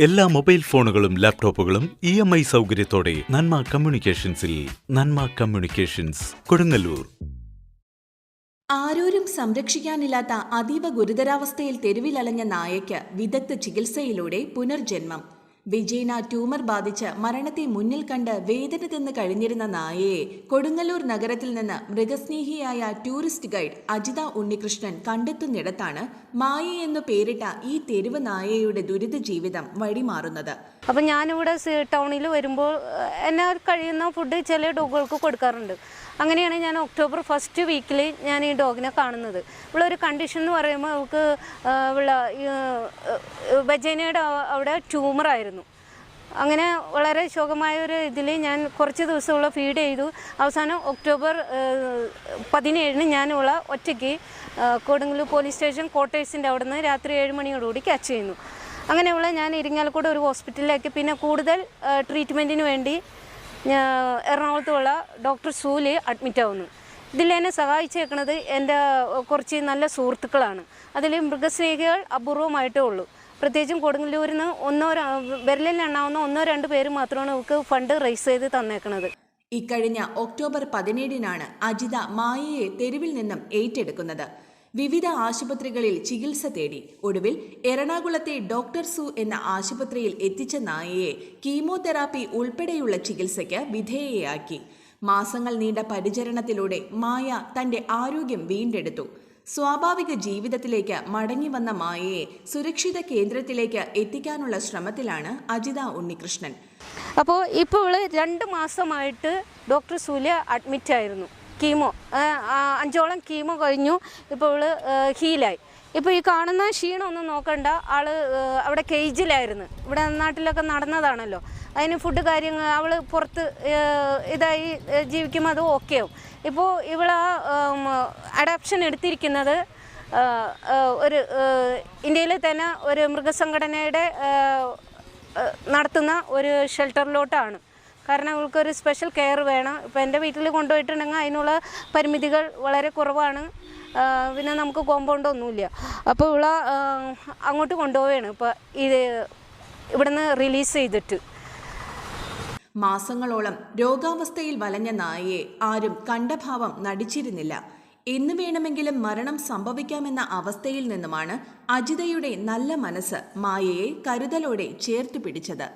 എല്ലാ മൊബൈൽ ഫോണുകളും ലാപ്ടോപ്പുകളും ഇ എം ഐ സൗകര്യത്തോടെ നന്മ കമ്മ്യൂണിക്കേഷൻസിൽ നന്മ കമ്മ്യൂണിക്കേഷൻസ് കൊടുങ്ങല്ലൂർ. ആരോരും സംരക്ഷിക്കാനില്ലാത്ത അതീവ ഗുരുതരാവസ്ഥയിൽ തെരുവിലലഞ്ഞ നായയ്ക്ക് വിദഗ്ധ ചികിത്സയിലൂടെ പുനർജന്മം. വിജയന ട്യൂമർ ബാധിച്ച് മരണത്തെ മുന്നിൽ കണ്ട് വേദന തിന്ന് കഴിഞ്ഞിരുന്ന നായയെ കൊടുങ്ങല്ലൂർ നഗരത്തിൽ നിന്ന് മൃഗസ്നേഹിയായ ടൂറിസ്റ്റ് ഗൈഡ് അജിത ഉണ്ണികൃഷ്ണൻ കണ്ടെത്തുന്നിടത്താണ് മായ എന്നു പേരിട്ട ഈ തെരുവ് നായയുടെ ദുരിത ജീവിതം വഴിമാറുന്നത്. അപ്പം ഞാനിവിടെ ടൗണിൽ വരുമ്പോൾ എന്നെ കഴിയുന്ന ഫുഡ് ചില ഡോഗുകൾക്ക് കൊടുക്കാറുണ്ട്. അങ്ങനെയാണ് ഞാൻ ഒക്ടോബർ ഫസ്റ്റ് വീക്കിൽ ഞാൻ ഈ ഡോഗിനെ കാണുന്നത്. ഇവിടെ ഒരു കണ്ടീഷൻ എന്ന് പറയുമ്പോൾ അവൾക്ക് ഉള്ള വജേനയുടെ അവിടെ ട്യൂമറായിരുന്നു അങ്ങനെ വളരെ ശോകമായ ഒരു ഇതിൽ ഞാൻ കുറച്ച് ദിവസമുള്ള ഫീഡ് ചെയ്തു. അവസാനം ഒക്ടോബർ പതിനേഴിന് ഞാനുള്ള ഒറ്റയ്ക്ക് കൊടുങ്ങല്ലൂർ പോലീസ് സ്റ്റേഷൻ ക്വാർട്ടേഴ്സിന്റെ അവിടെ നിന്ന് രാത്രി ഏഴ് മണിയോടുകൂടി ക്യാച്ച് ചെയ്യുന്നു. അങ്ങനെയുള്ള ഞാൻ ഇരിങ്ങാലക്കൂടെ ഒരു ഹോസ്പിറ്റലിലേക്ക് പിന്നെ കൂടുതൽ ട്രീറ്റ്മെന്റിന് വേണ്ടി എറണാകുളത്തുള്ള ഡോക്ടർ സൂലി അഡ്മിറ്റ് ആവുന്നു. ഇതിൽ എന്നെ സഹായിച്ചേക്കുന്നത് എന്റെ കുറച്ച് നല്ല സുഹൃത്തുക്കളാണ്. അതിൽ മൃഗസ്നേഹികൾ അപൂർവമായിട്ടേ ഉള്ളൂ. പ്രത്യേകിച്ചും കൊടുങ്ങല്ലൂരിൽ നിന്ന് ഒന്നോ വിരലിൽ എണ്ണാവുന്ന ഒന്നോ രണ്ട് പേര് മാത്രമാണ് നമുക്ക് ഫണ്ട് റേസ് ചെയ്ത് തന്നേക്കുന്നത് ഇക്കഴിഞ്ഞ ഒക്ടോബർ പതിനേഴിനാണ് അജിത മായയെ തെരുവിൽ നിന്നും ഏറ്റെടുക്കുന്നത്. വിവിധ ആശുപത്രികളിൽ ചികിത്സ തേടി. ഒടുവിൽ എറണാകുളത്തെ ഡോക്ടർ സു എന്ന ആശുപത്രിയിൽ എത്തിച്ച നായയെ കീമോതെറാപ്പി ഉൾപ്പെടെയുള്ള ചികിത്സയ്ക്ക് വിധേയയാക്കി. മാസങ്ങൾ നീണ്ട പരിചരണത്തിലൂടെ മായ തന്റെ ആരോഗ്യം വീണ്ടെടുത്തു. സ്വാഭാവിക ജീവിതത്തിലേക്ക് മടങ്ങി വന്ന മായയെ സുരക്ഷിത കേന്ദ്രത്തിലേക്ക് എത്തിക്കാനുള്ള ശ്രമത്തിലാണ് അജിത ഉണ്ണികൃഷ്ണൻ. അപ്പോൾ ഇപ്പോൾ രണ്ട് മാസമായിട്ട് ഡോക്ടർ സൂര്യ അഡ്മിറ്റ് ആയിരുന്നു കീമോ അഞ്ചോളം കീമോ കഴിഞ്ഞു. ഇപ്പോൾ ഇവൾ ഹീലായി. ഇപ്പോൾ ഈ കാണുന്ന ക്ഷീണമൊന്നും നോക്കണ്ട. ആൾ അവിടെ കേജിലായിരുന്നു. ഇവിടെ നാട്ടിലൊക്കെ നടന്നതാണല്ലോ. അതിന് ഫുഡ് കാര്യങ്ങൾ അവൾ പുറത്ത് ഇതായി ജീവിക്കുമ്പോൾ അത് ഓക്കെ ആവും. ഇപ്പോൾ ഇവൾ അഡാപ്ഷൻ എടുത്തിരിക്കുന്നത് ഒരു ഇന്ത്യയിൽ തന്നെ ഒരു മൃഗസംഘടനയുടെ നടത്തുന്ന ഒരു ഷെൽട്ടറിലോട്ടാണ് കാരണം അവൾക്കൊരു സ്പെഷ്യൽ കെയർ വേണം. ഇപ്പം എന്റെ വീട്ടിൽ കൊണ്ടുപോയിട്ടുണ്ടെങ്കിൽ അതിനുള്ള പരിമിതികൾ വളരെ കുറവാണ്. പിന്നെ നമുക്ക് കോമ്പൗണ്ട് ഒന്നുമില്ല. അപ്പോൾ ഇവള അങ്ങോട്ട് കൊണ്ടുപോവുകയാണ്. ഇപ്പോൾ ഇത് ഇവിടുന്ന് റിലീസ് ചെയ്തിട്ട്. മാസങ്ങളോളം രോഗാവസ്ഥയിൽ വലഞ്ഞ നായയെ ആരും കണ്ടഭാവം നടിച്ചിരുന്നില്ല. എന്ന് വേണമെങ്കിലും മരണം സംഭവിക്കാമെന്ന അവസ്ഥയിൽ നിന്നുമാണ് അജിതയുടെ നല്ല മനസ്സ് മായയെ കരുതലോടെ ചേർത്ത് പിടിച്ചത്.